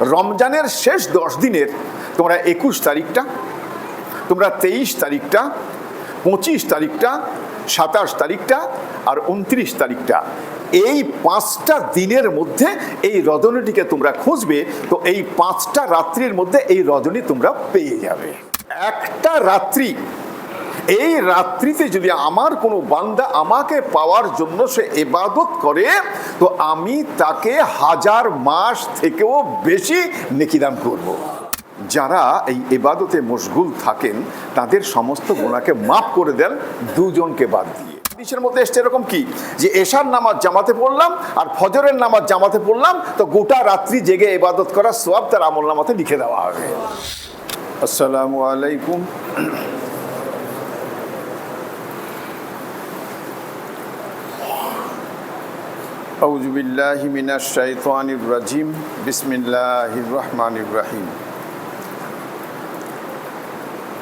রমজানের শেষ দশ দিনের তোমরা একুশ তারিখটা, তোমরা তেইশ তারিখটা, পঁচিশ তারিখটা, সাতাশ তারিখটা আর উনত্রিশ তারিখটা। এই পাঁচটা দিনের মধ্যে এই রজনীটিকে তোমরা খুঁজবে, তো এই পাঁচটা রাত্রির মধ্যে এই রজনী তোমরা পেয়ে যাবে। একটা রাত্রি এই রাত্রিতে যদি আমার কোনো বান্দা আমাকে পাওয়ার জন্য সে এবাদত করে, তো আমি তাকে হাজার মাস থেকেও বেশি নেকিদান করব। যারা এই এবাদতে মশগুল থাকেন, তাদের সমস্ত গোনাকে মাফ করে দেন দুজনকে বাদ দিয়ে। হাদিসের মধ্যে এসছে এরকম কি? যে এশার নামাজ জামাতে পড়লাম আর ফজরের নামাজ জামাতে পড়লাম, তো গোটা রাত্রি জেগে এবাদত করার সোয়াব তার আমল নামাতে লিখে দেওয়া হবে। আসসালামু আলাইকুম। أعوذ بالله من الشيطان الرجيم. بسم الله الرحمن الرحيم.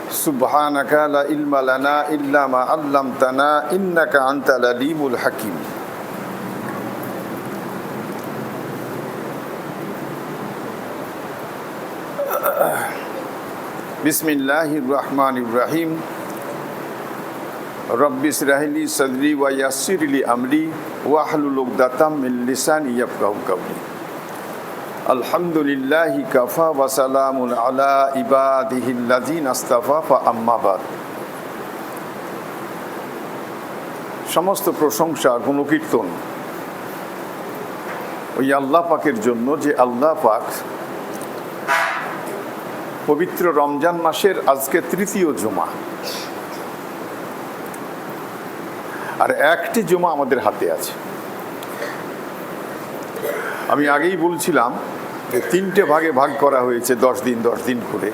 سبحانك لا علم لنا إلا ما علمتنا إنك أنت العليم الحكيم. بسم الله الرحمن الرحيم. رب اشرح لي صدري ويسر لي أمري. ওয়াহলুল উকদাতাম মিল্লিসান ইয়াফকাহু কাউলি আলহামদুলিল্লাহি কাফা ওয়া সালামুন আলা ইবাদিহিল্লাযিন আস্তাফা, ফা আম্মাবাদ সমস্ত প্রশংসা গুণকীর্তন ওই আল্লাহ পাকের জন্য যে আল্লাহ পাক পবিত্র রমজান মাসের আজকে তৃতীয় জমা। আর একটি জমা আমাদের হাতে আছে। আমি আগেই বলছিলাম যে তিনটে ভাগে ভাগ করা হয়েছে দশ দিন দশ দিন করে।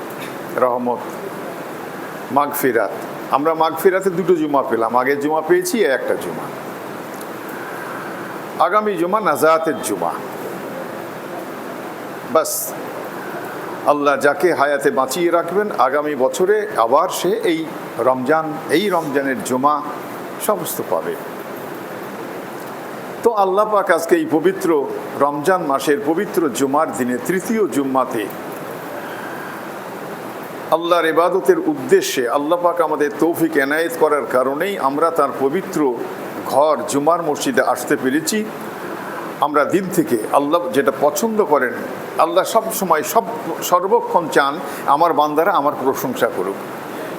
রহমত মাঘ ফেরাত আমরা মাঘ ফেরাতে দুটো জমা পেলাম। আগের জমা পেয়েছি একটা জমা। আগামী জমা নাজাতের জমা। বাস, আল্লাহ যাকে হায়াতে বাঁচিয়ে রাখবেন, আগামী বছরে আবার সে এই রমজান, এই রমজানের জমা সমস্ত পাবে। তো আল্লাহ পাক আজকে এই পবিত্র রমজান মাসের পবিত্র জুমার দিনে তৃতীয় জুম্মাতে আল্লাহর ইবাদতের উদ্দেশ্যে আল্লাহ পাক আমাদের তৌফিক এনায়েত করার কারণেই আমরা তার পবিত্র ঘর জুমার মসজিদে আসতে পেরেছি। আমরা দিন থেকে আল্লাহ যেটা পছন্দ করেন, আল্লাহ সব সময় সব সর্বক্ষণ চান আমার বান্দারা আমার প্রশংসা করুক।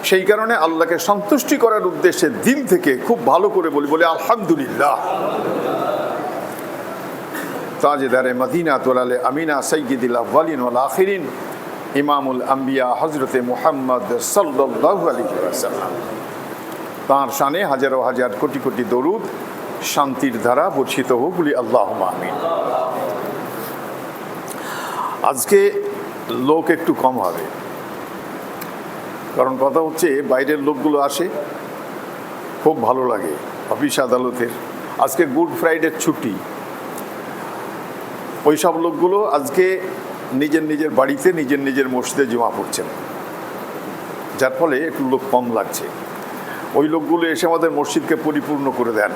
সেই কারণে আল্লাহকে সন্তুষ্টি করার উদ্দেশ্যে দিন থেকে খুব ভালো করে বলি, বলে আলহামদুলিল্লাহ। তাজেদারে মদিনা তোলালে আমিনা সৈয়দিল ইমামুল আম্বিয়া হজরতে মুহাম্মদ সাল্লাহ সাল্লাম তাঁর শানে হাজারো হাজার কোটি কোটি দরুদ শান্তির ধারা বর্ষিত হোক বলি আল্লাহ আমিন। আজকে লোক একটু কম হবে। কারণ কথা হচ্ছে, বাইরের লোকগুলো আসে, খুব ভালো লাগে অফিস আদালতের। আজকে গুড ফ্রাইডের ছুটি। ওই সব লোকগুলো আজকে নিজের নিজের বাড়িতে, নিজের নিজের মসজিদে জমা পড়ছেন। যার ফলে একটু লোক কম লাগছে। ওই লোকগুলো এসে আমাদের মসজিদকে পরিপূর্ণ করে দেন,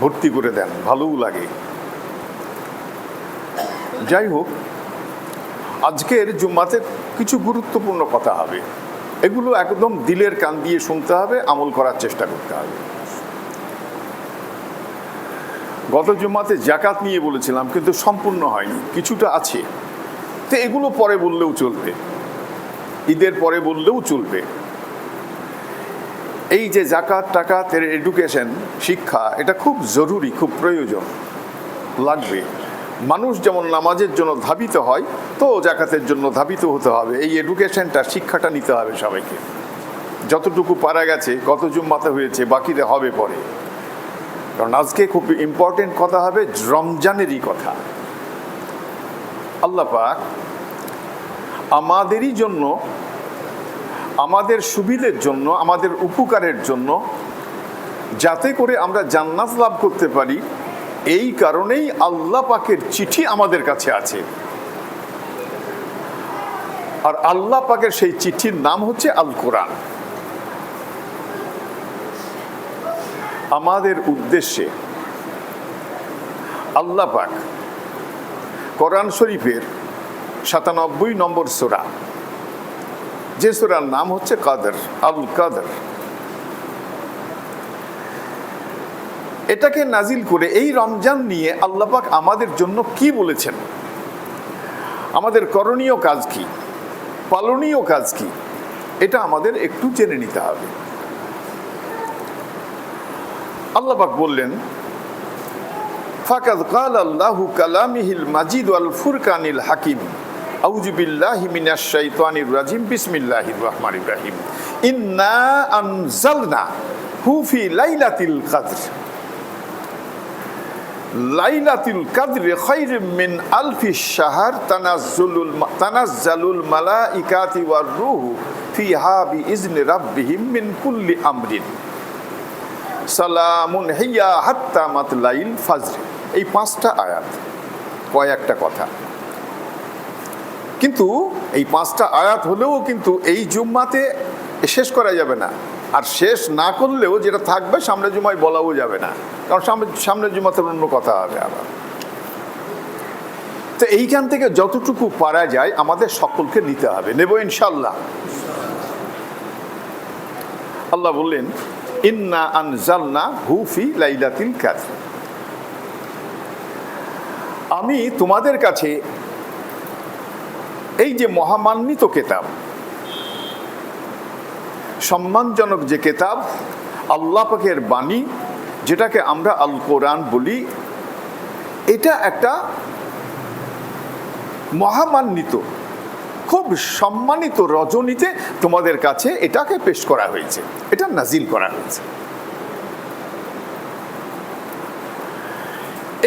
ভর্তি করে দেন, ভালোও লাগে। যাই হোক, আজকের জুম্মাতে কিছু গুরুত্বপূর্ণ কথা হবে। এগুলো একদম দিলের কান দিয়ে শুনতে হবে, আমল করার চেষ্টা করতে হবে। গত জুম্মাতে জাকাত নিয়ে বলেছিলাম, কিন্তু সম্পূর্ণ হয়নি, কিছুটা আছে। তো এগুলো পরে বললেও চলবে। ঈদের পরে বললেও চলবে। এই যে জাকাত টাকাত এর এডুকেশন শিক্ষা, এটা খুব জরুরি, খুব প্রয়োজন, লাগবে। মানুষ যেমন নামাজের জন্য ধাবিত হয়, তো জাকাতের জন্য ধাবিত হতে হবে। এই এডুকেশনটা শিক্ষাটা নিতে হবে সবাইকে। যতটুকু পারা গেছে গত জুম্মাতে হয়েছে, বাকিতে হবে পরে। কারণ আজকে খুব ইম্পর্টেন্ট কথা হবে, রমজানেরই কথা। আল্লাহ পাক আমাদেরই জন্য, আমাদের সুবিধের জন্য, আমাদের উপকারের জন্য, যাতে করে আমরা জান্নাত লাভ করতে পারি এই কারণেই আল্লাহ পাকের চিঠি আমাদের কাছে আছে। আর আল্লাহ পাকের সেই চিঠির নাম হচ্ছে আল কোরআন আমাদের উদ্দেশ্যে আল্লাহ পাক কোরআন শরীফের সাতানব্বই নম্বর সোরা, যে সোরার নাম হচ্ছে কাদের আল কাদের এটাকে নাজিল করে এই রমজান নিয়ে আল্লাপাক আমাদের জন্য কি বলেছেন? আমাদের করণীয় কাজ কি? পালনীয় কাজ কি? এটা আমাদের একটু জেনে নিতে হবে। আল্লাপাক বললেন, ফাকাদ কাল আল্লাহু কালামিহিল মাজিদ আল ফুরকানিল হাকিম। আউযু বিল্লাহি মিনাশ শাইতানির রাজিম। বিসমিল্লাহির রহমানির রহিম। ইন্না আনজালনা হু ফি লাইলাতিল কদর। লাইলাতুল কাদরে খাইর মিন আলফি শাহর তানাজ্জুলুল তানাজ্জালুল মালাইকাতি ওয়ার রূহু ফিহা বিইজনি রাব্বিহিম মিন কুল্লি আমরিন। সালামুন হিয়া হাত্তা মাতলাইল ফাজর। এই পাঁচটা আয়াত, কয়েকটা কথা। কিন্তু এই পাঁচটা আয়াত হলেও কিন্তু এই জুম্মাতে শেষ করা যাবে না। আর শেষ না করলেও যেটা থাকবে সামনে জুমায় বলাও যাবে না। কারণ সামনে সামনের জুমাতে অন্য কথা হবে আবার। তো এইখান থেকে যতটুকু পারা যায়, আমাদের সকলকে নিতে হবে। নেব ইনশাল্লাহ আল্লাহ বললেন, ইন্না আনজালনা হুফি লাইলাতিল কাদর। আমি তোমাদের কাছে এই যে মহামান্বিত কেতাব সম্মানজনক যে কেতাব, আল্লাহ বাণী, যেটাকে আমরা আল কোরআন বলি, এটা একটা মহামান্বিত, খুব সম্মানিত রজনীতে তোমাদের কাছে এটাকে পেশ করা হয়েছে, এটা নাজিল করা হয়েছে।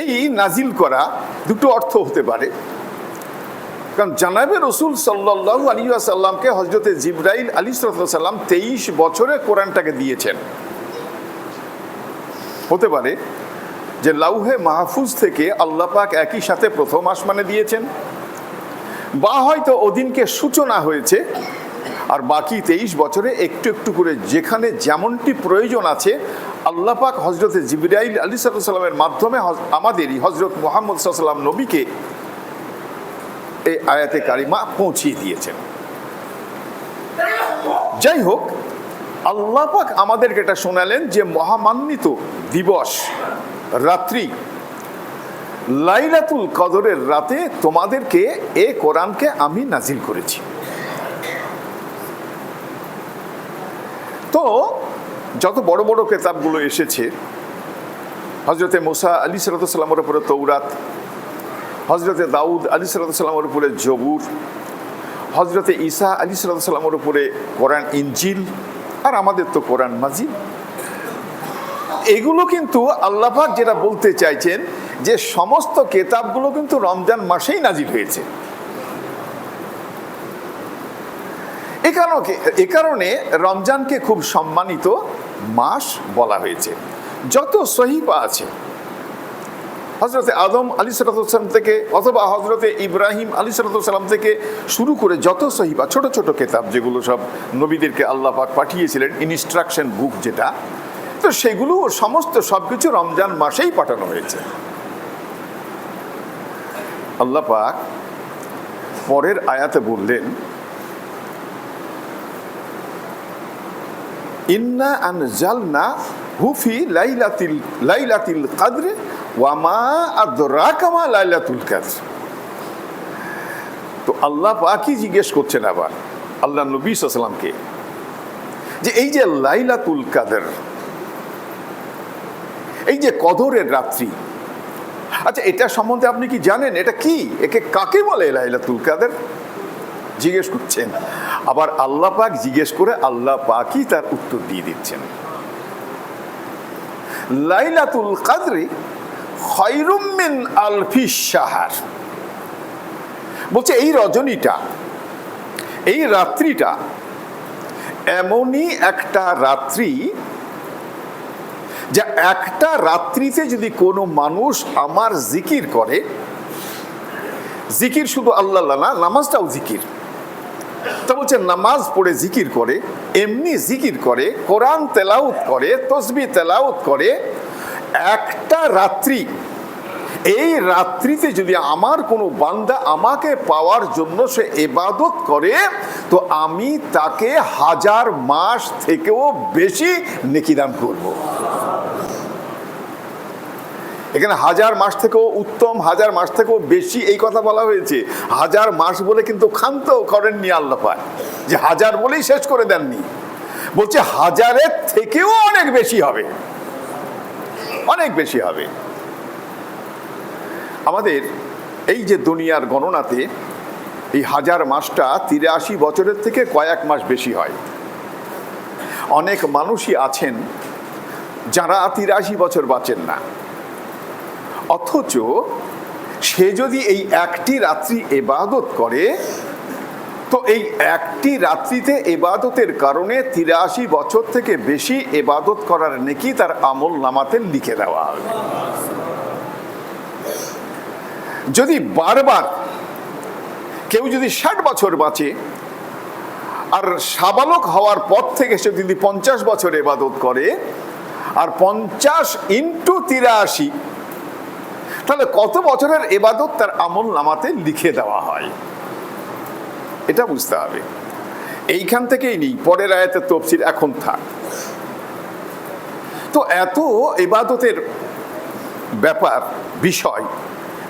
এই নাজিল করা দুটো অর্থ হতে পারে। কারণ জানাবে রসুল সাল্লাহ আলী সাল্লামকে হজরতে জিব্রাইল আলী সাল্লাম তেইশ বছরে কোরআনটাকে দিয়েছেন। হতে পারে যে লাউহে মাহফুজ থেকে আল্লাহ পাক একই সাথে প্রথম আসমানে দিয়েছেন। বা হয়তো ওদিনকে সূচনা হয়েছে আর বাকি তেইশ বছরে একটু একটু করে যেখানে যেমনটি প্রয়োজন আছে, আল্লাহ পাক হজরতে জিবরাইল আলী সাল্লামের মাধ্যমে আমাদেরই হজরত মোহাম্মদ সাল্লাম নবীকে এই আয়াতে কারিমা পৌঁছিয়ে দিয়েছেন। যাই হোক আল্লাহ পাক আমাদেরকে এটা শোনালেন যে মহামান্বিত দিবস রাত্রি, লাইলাতুল কদরের রাতে তোমাদেরকে এ কোরআনকে আমি নাজিল করেছি। তো যত বড় বড় কেতাবগুলো এসেছে হজরতে মোসা আলী সালাতামের উপরে তৌরাত হজরতে দাউদ আলী সালাতামের উপরে জবুর হজরতে ঈসা আলী সালাতামের উপরে কোরআন ইঞ্জিল আর আমাদের তো কোরআন মাজিদ। এগুলো কিন্তু আল্লাপাক যেটা বলতে চাইছেন যে সমস্ত কেতাবগুলো কিন্তু রমজান মাসেই নাজিল হয়েছে। এ এ কারণে রমজানকে খুব সম্মানিত মাস বলা হয়েছে। যত সহিপা আছে হজরতে আদম আলী সালাম থেকে অথবা হজরতে ইব্রাহিম আলী সালাম থেকে শুরু করে যত সহিবা, ছোট ছোট কেতাব যেগুলো সব নবীদেরকে আল্লাহ পাক পাঠিয়েছিলেন ইনস্ট্রাকশন বুক যেটা, তো সেগুলো সমস্ত সবকিছু রমজান মাসেই পাঠানো হয়েছে। আল্লাহ পাক পরের আয়াতে বললেন, ইন্না আন আনজালনা হুফি লাইলাতিল লাইলাতিল কাদরে ওয়ামা আদরাকামা লাইলাতুল কাদর তো আল্লাহ পাকই জিজ্ঞেস করছেন আবার, আল্লাহ নবী সাল্লামকে যে এই যে লাইলাতুল কাদের, এই যে কদরের রাত্রি আচ্ছা এটা সম্বন্ধে আপনি কি জানেন? এটা কি? একে কাকে বলে লাইলাতুল কাদের? জিজ্ঞেস করছেন। আবার আল্লাহ পাক জিজ্ঞেস করে আল্লাহ পাকই তার উত্তর দিয়ে দিচ্ছেন। লাইলাতুল কাদরি সাহার বলছে, এই রজনীটা, এই রাত্রিটা এমনই একটা রাত্রি যা একটা রাত্রিতে যদি কোনো মানুষ আমার জিকির করে, জিকির শুধু আল্লাহ না, নামাজটাও জিকির। তা বলছে, নামাজ পড়ে জিকির করে, এমনি জিকির করে, কোরআন তেলাউত করে, তসবি তেলাউত করে একটা রাত্রি। এই রাত্রিতে যদি আমার কোনো বান্দা আমাকে পাওয়ার জন্য সে এবাদত করে, তো আমি তাকে হাজার মাস থেকেও বেশি নেকিদান করব। এখানে হাজার মাস থেকেও উত্তম, হাজার মাস থেকেও বেশি এই কথা বলা হয়েছে। হাজার মাস বলে কিন্তু ক্ষান্ত করেননি আল্লাহ পাক। যে হাজার বলেই শেষ করে দেননি। বলছে হাজারের থেকেও অনেক বেশি হবে। অনেক বেশি হবে। আমাদের এই যে দুনিয়ার গণনাতে এই হাজার মাসটা তিরাশি বছরের থেকে কয়েক মাস বেশি হয়। অনেক মানুষই আছেন যারা তিরাশি বছর বাঁচেন না। অথচ সে যদি এই একটি রাত্রি এবাদত করে তো এই একটি রাত্রিতে এবাদতের কারণে তিরাশি বছর থেকে বেশি এবাদত করার নেকি তার আমল নামাতে লিখে দেওয়া হবে যদি বারবার কেউ যদি ষাট বছর বাঁচে আর সাবালক হওয়ার পর থেকে সে যদি পঞ্চাশ বছর এবাদত করে আর পঞ্চাশ ইন্টু তিরাশি, তাহলে কত বছরের এবাদত তার আমল নামাতে লিখে দেওয়া হয়? এটা বুঝতে হবে। এইখান থেকেই নেই, পরের আয়াতের তফসিল এখন থাক। তো এত এবাদতের ব্যাপার, বিষয়,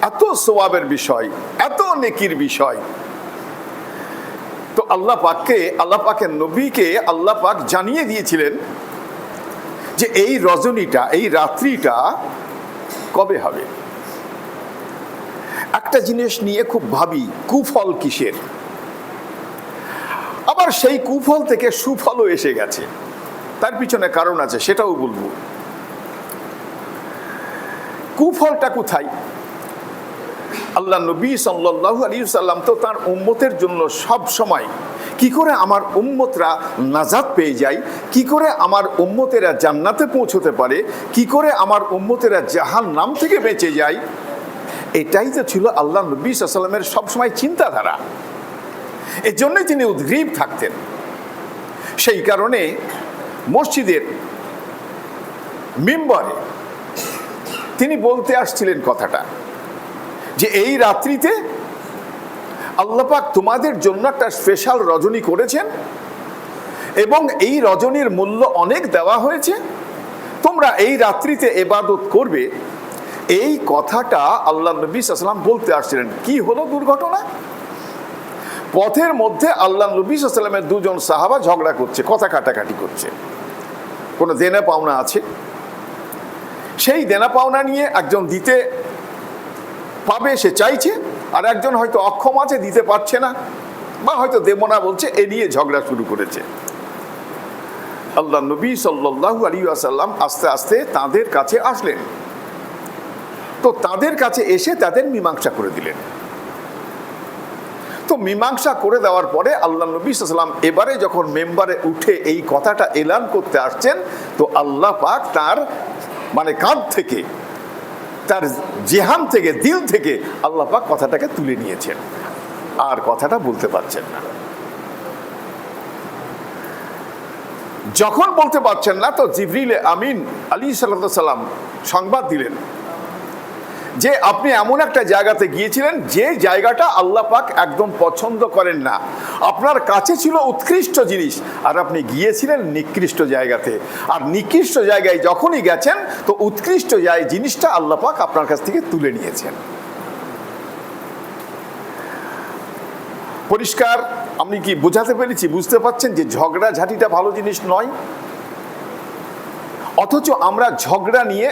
এত সোয়াবের বিষয়, এত নেকির বিষয়। তো আল্লাহ পাককে, আল্লাহ পাকের নবীকে আল্লাহ পাক জানিয়ে দিয়েছিলেন যে এই রজনীটা, এই রাত্রিটা কবে হবে? একটা জিনিস নিয়ে খুব ভাবি, কুফল কিসের? আবার সেই কুফল থেকে সুফলও এসে গেছে। তার পিছনে কারণ আছে, সেটাও বলব। কুফলটা কোথায়? আল্লাহ নবী সাল্লাল্লাহু আলী সাল্লাম তো তার উম্মতের জন্য সব সময় কি করে আমার উম্মতরা নাজাত পেয়ে যায়, কি করে আমার উম্মতেরা জান্নাতে পৌঁছতে পারে, কি করে আমার উম্মতেরা জাহান নাম থেকে বেঁচে যায়, এটাই তো ছিল আল্লাহ নবী সাল্লামের সবসময় চিন্তাধারা। এর জন্যই তিনি উদ্গ্রীব থাকতেন। সেই কারণে মসজিদের মিম্বরে তিনি বলতে আসছিলেন কথাটা যে, এই রাত্রিতে আল্লাপাক তোমাদের জন্য একটা স্পেশাল রজনী করেছেন এবং এই রজনীর মূল্য অনেক দেওয়া হয়েছে। তোমরা এই রাত্রিতে এবাদত করবে। এই কথাটা আল্লাহ নবী সাল্লাম বলতে আসছিলেন। কি হলো দুর্ঘটনা? পথের মধ্যে আল্লাহ নবী সাল্লামের দুজন সাহাবা ঝগড়া করছে, কথা কাটাকাটি করছে। কোনো দেনা পাওনা আছে? সেই দেনা পাওনা নিয়ে একজন দিতে পাবে, সে চাইছে, আর একজন হয়তো অক্ষম আছে, দিতে পারছে না, বা হয়তো দেব না বলছে, এ নিয়ে ঝগড়া শুরু করেছে। আল্লাহ নবী সাল্লাল্লাহু আলী আসাল্লাম আস্তে আস্তে তাদের কাছে আসলেন। তো তাদের কাছে এসে তাদের মীমাংসা করে দিলেন। তো মীমাংসা করে দেওয়ার পরে আল্লাহ নবী সাল্লাম এবারে যখন মেম্বারে উঠে এই কথাটা এলান করতে আসছেন, তো আল্লাহ পাক তার মানে কাঁধ থেকে, তার জেহান থেকে, দিল থেকে আল্লাহ পাক কথাটাকে তুলে নিয়েছেন। আর কথাটা বলতে পারছেন না। যখন বলতে পারছেন না, তো জিবরিল আমিন আলী সাল্লা সাল্লাম সংবাদ দিলেন। যে আপনি এমন একটা জায়গাতে গিয়েছিলেন, যে জায়গাটা আল্লাহ পাক একদম পছন্দ করেন না। আপনার কাছে ছিল উৎকৃষ্ট জিনিস, আর আপনি গিয়েছিলেন নিকৃষ্ট জায়গাতে। আর নিকৃষ্ট জায়গায় যখনই গেছেন, তো উৎকৃষ্ট যায় জিনিসটা আল্লাহ পাক আপনার কাছ থেকে তুলে নিয়েছেন। পরিষ্কার, আপনি কি বোঝাতে পেরেছি? বুঝতে পারছেন যে ঝগড়া ঝাঁটিটা ভালো জিনিস নয়? অথচ আমরা ঝগড়া নিয়ে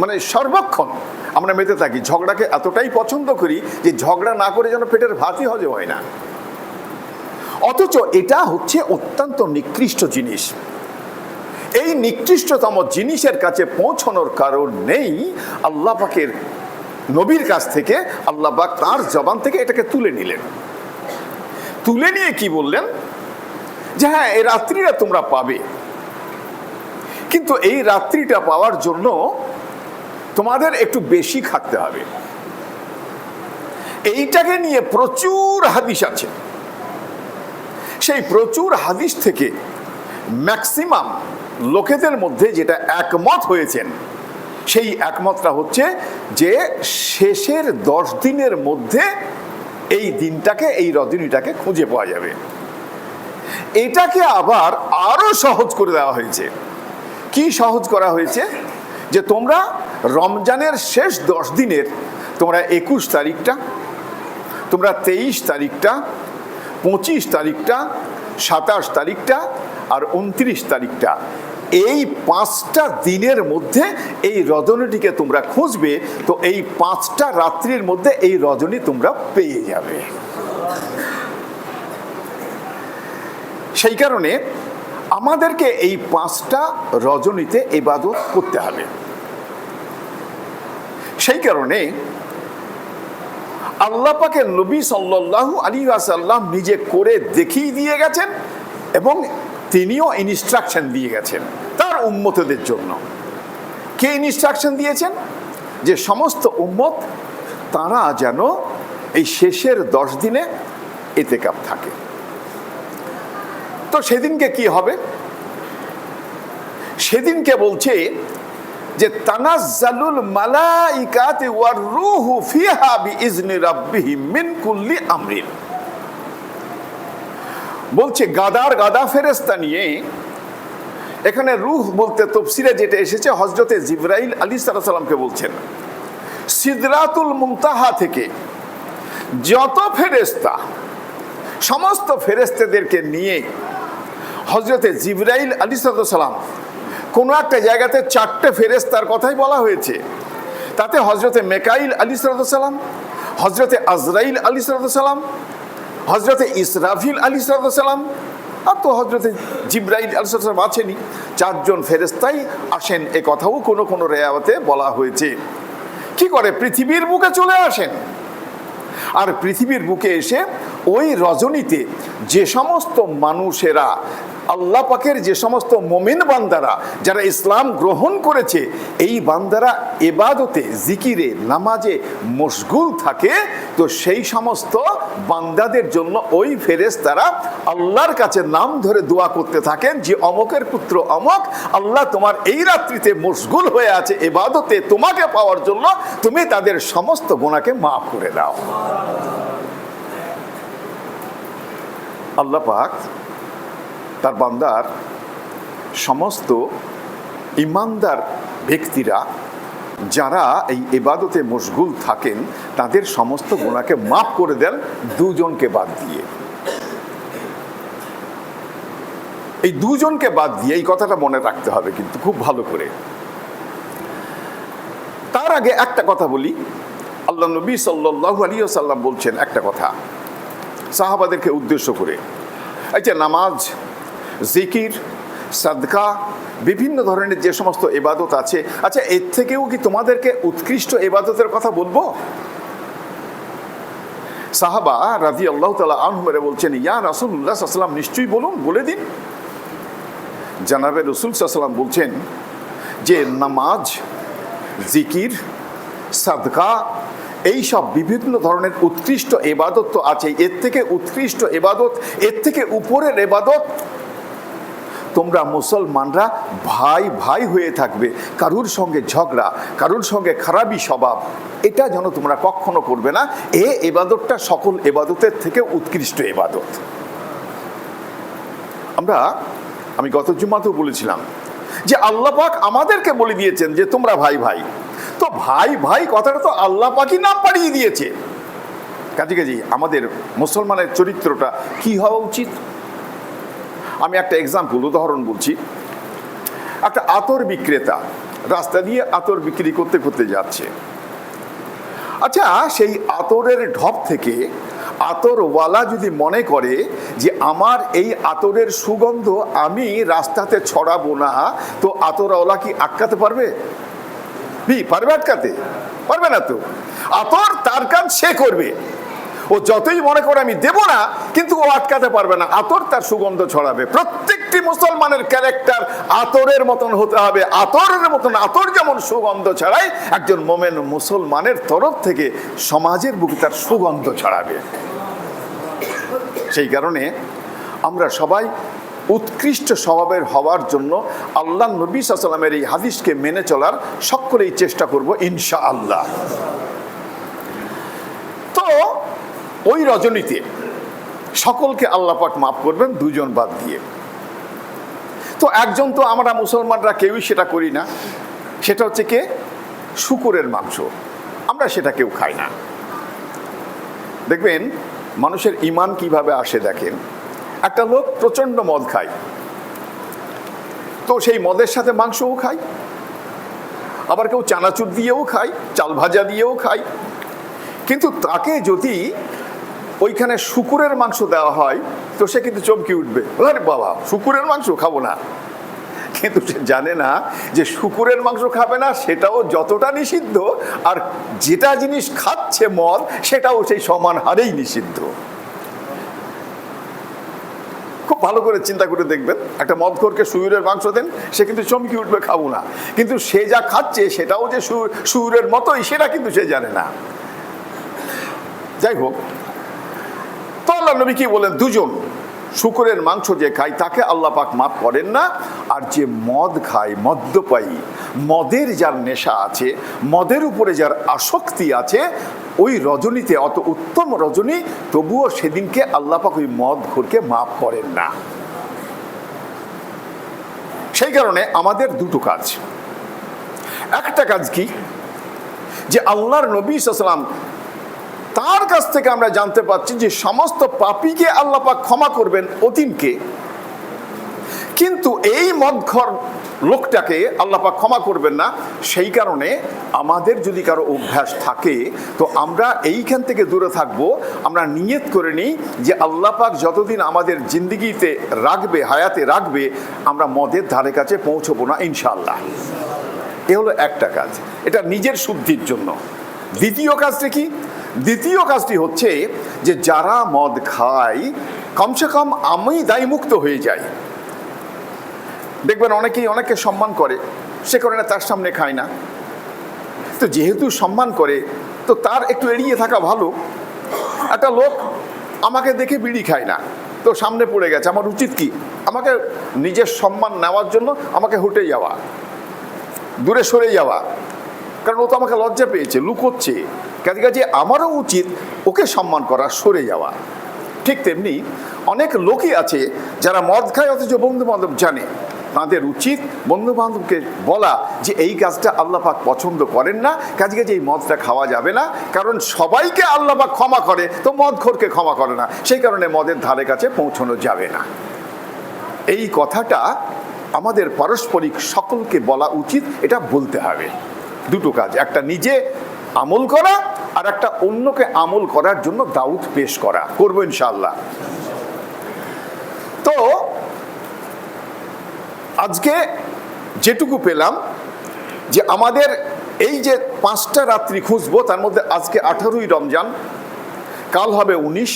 মানে সর্বক্ষণ আমরা মেতে থাকি। ঝগড়াকে এতটাই পছন্দ করি যে ঝগড়া না করে যেন পেটের ভাতই হজম হয় না। অথচ এটা হচ্ছে অত্যন্ত নিকৃষ্ট জিনিস। এই নিকৃষ্টতম জিনিসের কাছে পৌঁছানোর কারণ নেই আল্লাহ পাকের নবীর কাছ থেকে, আল্লাহ পাক তার জবান থেকে এটাকে তুলে নিলেন। তুলে নিয়ে কি বললেন? যে হ্যাঁ এই রাত্রিটা তোমরা পাবে। কিন্তু এই রাত্রিটা পাওয়ার জন্য তোমাদের একটু বেশি খাটতে হবে। এইটাকে নিয়ে প্রচুর হাদিস আছে। সেই প্রচুর হাদিস থেকে ম্যাক্সিমাম লোকেদের মধ্যে যেটা একমত হয়েছেন, সেই একমতটা হচ্ছে যে শেষের দশ দিনের মধ্যে এই দিনটাকে, এই রজনীটাকে খুঁজে পাওয়া যাবে। এটাকে আবার আরও সহজ করে দেওয়া হয়েছে। কি সহজ করা হয়েছে? যে তোমরা রমজানের শেষ দশ দিনের, তোমরা একুশ তারিখটা, তোমরা তেইশ তারিখটা, পঁচিশ তারিখটা, সাতাশ তারিখটা আর উনত্রিশ তারিখটা, এই পাঁচটা দিনের মধ্যে এই রজনীটিকে তোমরা খুঁজবে, তো এই পাঁচটা রাত্রির মধ্যে এই রজনী তোমরা পেয়ে যাবে। সেই কারণে আমাদেরকে এই পাঁচটা রজনীতে এবাদত করতে হবে। সেই কারণে আল্লাহ পাকের নবী সাল্লাল্লাহু আলী আসাল্লাম নিজে করে দেখিয়ে দিয়ে গেছেন এবং তিনিও ইনস্ট্রাকশন দিয়ে গেছেন তার উম্মতদের জন্য। কে ইনস্ট্রাকশন দিয়েছেন? যে সমস্ত উম্মত তারা যেন এই শেষের দশ দিনে এতেকাপ থাকে। তো সেদিনকে কি হবে? সেদিনকে বলছে যে তানাজ্জালুল মালাইকাতি ওয়ার রূহু ফিহা বিইজনি রাব্বিহিম মিন কুল্লি আমরিন। বলছে, গাদার গাদা ফেরেস্তা নিয়ে এখানে রুহ বলতে তফসিরে যেটা এসেছে হজরতে জিব্রাইল আলী সাল্লামকে বলছেন, সিদরাতুল মুমতাহা থেকে যত ফেরেস্তা সমস্ত ফেরেস্তাদেরকে নিয়ে হজরতে জিব্রাইল আলী সাল্লাম কোনো একটা জায়গাতে চারটে ফেরেস্তার কথাই বলা হয়েছে। তাতে হজরতে মেকাইল আলী সাল্লাম হজরতে আজরাইল আলী সাল্লাম হজরতে ইসরাফিল আলী সাল্লাম আর তো হজরতে জিব্রাইল আলী সাল্লাম আছেনই। চারজন ফেরেস্তাই আসেন, এ কথাও কোনো কোনো রেয়াতে বলা হয়েছে। কি করে? পৃথিবীর বুকে চলে আসেন। আর পৃথিবীর বুকে এসে ওই রজনীতে যে সমস্ত মানুষেরা আল্লাহ পাকের যে সমস্ত মোমেন বান্দারা যারা ইসলাম গ্রহণ করেছে, এই বান্দারা এবাদতে, জিকিরে, নামাজে মশগুল থাকে, তো সেই সমস্ত বান্দাদের জন্য ওই ফেরেস তারা আল্লাহর কাছে নাম ধরে দোয়া করতে থাকেন যে, অমকের পুত্র অমক, আল্লাহ তোমার এই রাত্রিতে মশগুল হয়ে আছে, এবাদতে তোমাকে পাওয়ার জন্য তুমি তাদের সমস্ত গোনাকে মাফ করে দাও। আল্লাহ পাক তার বান্দার সমস্ত ইমানদার ব্যক্তিরা যারা এই এবাদতে মশগুল থাকেন, তাদের সমস্ত গোনাকে মাফ করে দেন দুজনকে বাদ দিয়ে। এই দুজনকে বাদ দিয়ে এই কথাটা মনে রাখতে হবে কিন্তু খুব ভালো করে। তার আগে একটা কথা বলি। আল্লাহ নবী সাল্লাহ আলী সাল্লাম বলছেন একটা কথা। সাহাবাদেরকে উদ্দেশ্য করে। আচ্ছা নামাজ জিকির, সাদকা, বিভিন্ন ধরনের যে সমস্ত এবাদত আছে। আচ্ছা এর থেকেও কি তোমাদেরকে উৎকৃষ্ট এবাদতের কথা বলব? সাহাবা রাজি আল্লাহ তালা বলছেন, ইয়া রাসুল্লাহ সাল্লাম নিশ্চয়ই বলুন, বলে দিন। জানাবে রসুল সাল্লাম বলছেন যে, নামাজ, জিকির, সাদকা, এই সব বিভিন্ন ধরনের উৎকৃষ্ট এবাদত তো আছে এর থেকে উৎকৃষ্ট এবাদত এর থেকে উপরের এবাদত তোমরা মুসলমানরা ভাই ভাই হয়ে থাকবে, কারুর সঙ্গে ঝগড়া, কারুর সঙ্গে খারাপই স্বভাব। এটা যেন তোমরা কখনো করবে না। এ এবাদতটা সকল এবাদতের থেকে উৎকৃষ্ট এবাদত। আমরা, আমি গত জুমাতেও বলেছিলাম যে আল্লাহ পাক আমাদেরকে বলে দিয়েছেন যে তোমরা ভাই ভাই। তো ভাই ভাই কথাটা তো আল্লাহ পাকই নাম পাঠিয়ে দিয়েছে। কাজে কাজে আমাদের মুসলমানের চরিত্রটা কি হওয়া উচিত? আমি একটা এক্সাম্পল উদাহরণ বলছি। একটা আতর বিক্রেতা রাস্তা দিয়ে আতর বিক্রি করতে করতে যাচ্ছে। আচ্ছা সেই আতরের ঢপ থেকে আতরওয়ালা যদি মনে করে যে আমার এই আতরের সুগন্ধ আমি রাস্তাতে ছড়াবো না, তো আতরওয়ালা কি আটকাতে পারবে? পারবে আটকাতে? পারবে না তো। আতর তার কাজ সে করবে। ও যতই মনে করে আমি দেব না, কিন্তু ও আটকাতে পারবে না। আতর তার সুগন্ধ ছড়াবে। প্রত্যেকটি মুসলমানের ক্যারেক্টার আতরের মতন হতে হবে। আতরের মতন আতর যেমন সুগন্ধ ছড়ায়, একজন মোমেন মুসলমানের তরফ থেকে সমাজের বুকে তার সুগন্ধ ছড়াবে। সেই কারণে আমরা সবাই উৎকৃষ্ট স্বভাবের হওয়ার জন্য আল্লাহ নবী সাল্লামের এই হাদিসকে মেনে চলার সকলেই চেষ্টা করব ইনশা আল্লাহ ওই রজনীতে সকলকে আল্লাহ পাক মাফ করবেন দুজন বাদ দিয়ে। তো একজন তো আমরা মুসলমানরা কেউই সেটা করি না, সেটা হচ্ছে কে? শুকুরের মাংস। আমরা সেটা কেউ খাই না। দেখবেন, মানুষের ইমান কীভাবে আসে দেখেন? একটা লোক প্রচণ্ড মদ খায়। তো সেই মদের সাথে মাংসও খায়। আবার কেউ চানাচুর দিয়েও খায়, চাল ভাজা দিয়েও খায়। কিন্তু তাকে যদি ওইখানে শুকুরের মাংস দেওয়া হয়, তো সে কিন্তু চমকে উঠবে। বাবা, শুকুরের মাংস খাব না। কিন্তু সে জানে না যে শুকুরের মাংস খাবে না, সেটাও যতটা নিষিদ্ধ, আর যেটা জিনিস খাচ্ছে মদ, সেটাও সেই সমান হারেই নিষিদ্ধ। খুব ভালো করে চিন্তা করে দেখবেন, একটা মদ মদখোরকে সুয়ুরের মাংস দেন, সে কিন্তু চমকে উঠবে, খাব না। কিন্তু সে যা খাচ্ছে, সেটাও যে সুয়ুরের মতোই, সেটা কিন্তু সে জানে না। যাই হোক তো আল্লাহ নবী কি বলেন, দুজন শুকুরের মাংস যে খায় তাকে আল্লাহ পাক মাফ করেন না। আর যে মদ খায়, মদ্যপায়ী, মদের যার নেশা আছে, মদের উপরে যার আসক্তি আছে, ওই রজনীতে অত উত্তম রজনী, তবুও সেদিনকে আল্লাহ পাক ওই মদ ঘোরকে মাফ করেন না। সেই কারণে আমাদের দুটো কাজ। একটা কাজ কি? যে আল্লাহর নবী সাল্লাম তার কাছ থেকে আমরা জানতে পাচ্ছি যে সমস্ত পাপীকে আল্লাহ পাক ক্ষমা করবেন অতীনকে কিন্তু এই মদঘর লোকটাকে আল্লাহ পাক ক্ষমা করবেন না, সেই কারণে আমাদের যদি কারও অভ্যাস থাকে, তো আমরা এইখান থেকে দূরে থাকব। আমরা নিয়ত করে নিই যে আল্লাহ পাক যতদিন আমাদের জিন্দগিতে রাখবে, হায়াতে রাখবে, আমরা মদের ধারে কাছে পৌঁছবো না ইনশাল্লাহ এ হলো একটা কাজ। এটা নিজের শুদ্ধির জন্য। দ্বিতীয় কাজটি কি? দ্বিতীয় কাজটি হচ্ছে যে যারা মদ খায়, কমসে কম আমি দায়মুক্ত হয়ে যাই। দেখবেন অনেকেই অনেকে সম্মান করে, সে কারণে তার সামনে খায় না। তো যেহেতু সম্মান করে, তো তার একটু এড়িয়ে থাকা ভালো। একটা লোক আমাকে দেখে বিড়ি খায় না, তো সামনে পড়ে গেছে। আমার উচিত কি? আমাকে নিজের সম্মান নেওয়ার জন্য আমাকে হুটে যাওয়া, দূরে সরে যাওয়া। কারণ ও তো আমাকে লজ্জা পেয়েছে, লুকোচ্ছে। কাজে আমারও উচিত ওকে সম্মান করা, সরে যাওয়া। ঠিক তেমনি অনেক লোকই আছে যারা মদ খায়, অথচ বন্ধু বান্ধব জানে। তাদের উচিত বন্ধু বান্ধবকে বলা যে, এই কাজটা আল্লাহ পাক পছন্দ করেন না। কাজে কাজে এই মদটা খাওয়া যাবে না। কারণ সবাইকে আল্লাহ পাক ক্ষমা করে, তো মদ খোরকে ক্ষমা করে না। সেই কারণে মদের ধারে কাছে পৌঁছানো যাবে না। এই কথাটা আমাদের পারস্পরিক সকলকে বলা উচিত, এটা বলতে হবে। দুটো কাজ, একটা নিজে আমল করা আর একটা অন্যকে আমল করার জন্য দাউদ পেশ করা। করব ইনশাল্লাহ তো আজকে যেটুকু পেলাম যে আমাদের এই যে পাঁচটা রাত্রি খুঁজবো, তার মধ্যে আজকে আঠারোই রমজান, কাল হবে উনিশ,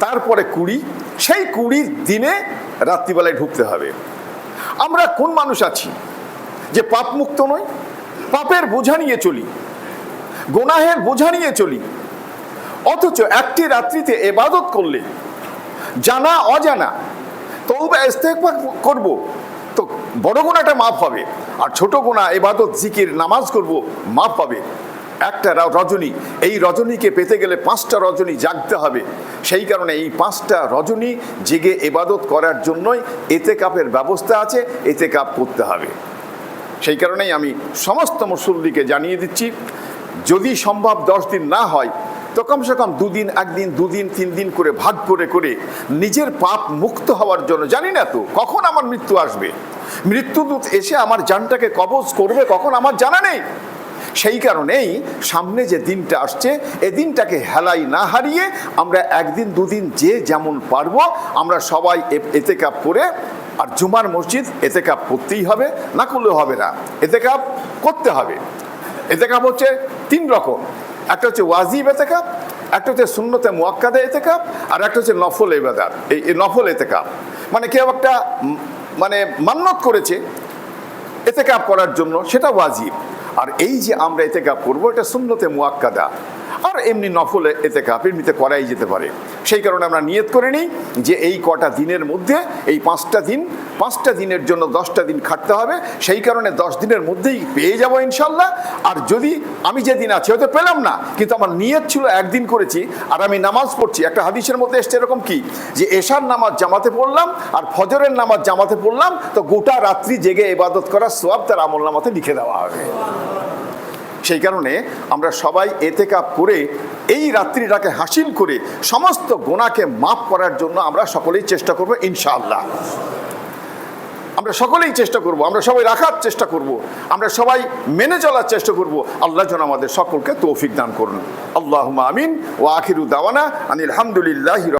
তারপরে কুড়ি, সেই কুড়ি দিনে রাত্রিবেলায় ঢুকতে হবে। আমরা কোন মানুষ আছি যে পাপ মুক্ত নই? পাপের বোঝা নিয়ে চলি। গোনাহের বোঝা নিয়ে চলি। অথচ একটি রাত্রিতে এবাদত করলে জানা অজানা তৌবা ইস্তেকবার করব তো বড় গোনাটা মাফ হবে আর ছোট গোনা, এবাদত, জিকির, নামাজ করব মাফ হবে। একটা রজনী, এই রজনীকে পেতে গেলে পাঁচটা রজনী জাগতে হবে। সেই কারণে এই পাঁচটা রজনী জেগে এবাদত করার জন্যই এতে কাপের ব্যবস্থা আছে এতে কাপ করতে হবে। সেই কারণেই আমি সমস্ত মুসল্লিকে জানিয়ে দিচ্ছি যদি সম্ভব দশ দিন না হয়, তো কমসে কম দুদিন, একদিন, দুদিন তিন দিন করে, ভাগ করে করে নিজের পাপ মুক্ত হওয়ার জন্য, জানি না তো, কখন আমার মৃত্যু আসবে? মৃত্যুদূত এসে আমার জানটাকে কবজ করবে, কখন আমার জানা নেই। সেই কারণেই সামনে যে দিনটা আসছে, এ দিনটাকে হেলাই না হারিয়ে আমরা একদিন, দুদিন যে যেমন পারব, আমরা সবাই এতে কাপ করে, আর জুমার মসজিদ এতে কাপ করতেই হবে, না করলেও হবে না এতে কাপ করতে হবে। এতে কাপ হচ্ছে তিন রকম। একটা হচ্ছে ওয়াজিব এতেকাপ, একটা হচ্ছে শূন্যতে মোয়াক্কাদে এতে কাপ আর একটা হচ্ছে নফল এবাদার এই নফল এতে কাপ মানে কেউ একটা মানে মান্যত করেছে এতে কাপ করার জন্য, সেটা ওয়াজিব। আর এই যে আমরা এতে কাপ করব, এটা শূন্যতে মুয়াক্কাদা। আর এমনি নফলে এতে কাপ এমনিতে করাই যেতে পারে। সেই কারণে আমরা নিয়ত করে নিই যে এই কটা দিনের মধ্যে, এই পাঁচটা দিন, পাঁচটা দিনের জন্য দশটা দিন খাটতে হবে। সেই কারণে দশ দিনের মধ্যেই পেয়ে যাব ইনশাল্লাহ। আর যদি আমি যেদিন আছি, হয়তো পেলাম না, কিন্তু আমার নিয়ত ছিল একদিন করেছি, আর আমি নামাজ পড়ছি। একটা হাদিসের মধ্যে এসছে এরকম কি? যে এশার নামাজ জামাতে পড়লাম, আর ফজরের নামাজ জামাতে পড়লাম, তো গোটা রাত্রি জেগে ইবাদত করার সোয়াব তার আমল নামাতে লিখে দেওয়া হবে। সেই কারণে আমরা সবাই এতে কাপ করে এই রাত্রিটাকে হাসিল করে সমস্ত গোনাকে মাফ করার জন্য আমরা সকলেই চেষ্টা করব ইনশাআল্লাহ। আমরা সকলেই চেষ্টা করব, আমরা সবাই রাখার চেষ্টা করব, আমরা সবাই মেনে চলার চেষ্টা করব। আল্লাহ যেন আমাদের সকলকে তৌফিক দান করুন। আল্লাহ আমিন। ও আখিরু দাওয়ানা আনিল হামদুলিল্লাহ